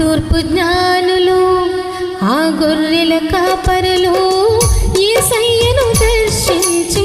తూర్పు జ్ఞానులు ఆ గొర్రెల కాపరులు ఈ సయ్యను దర్శించి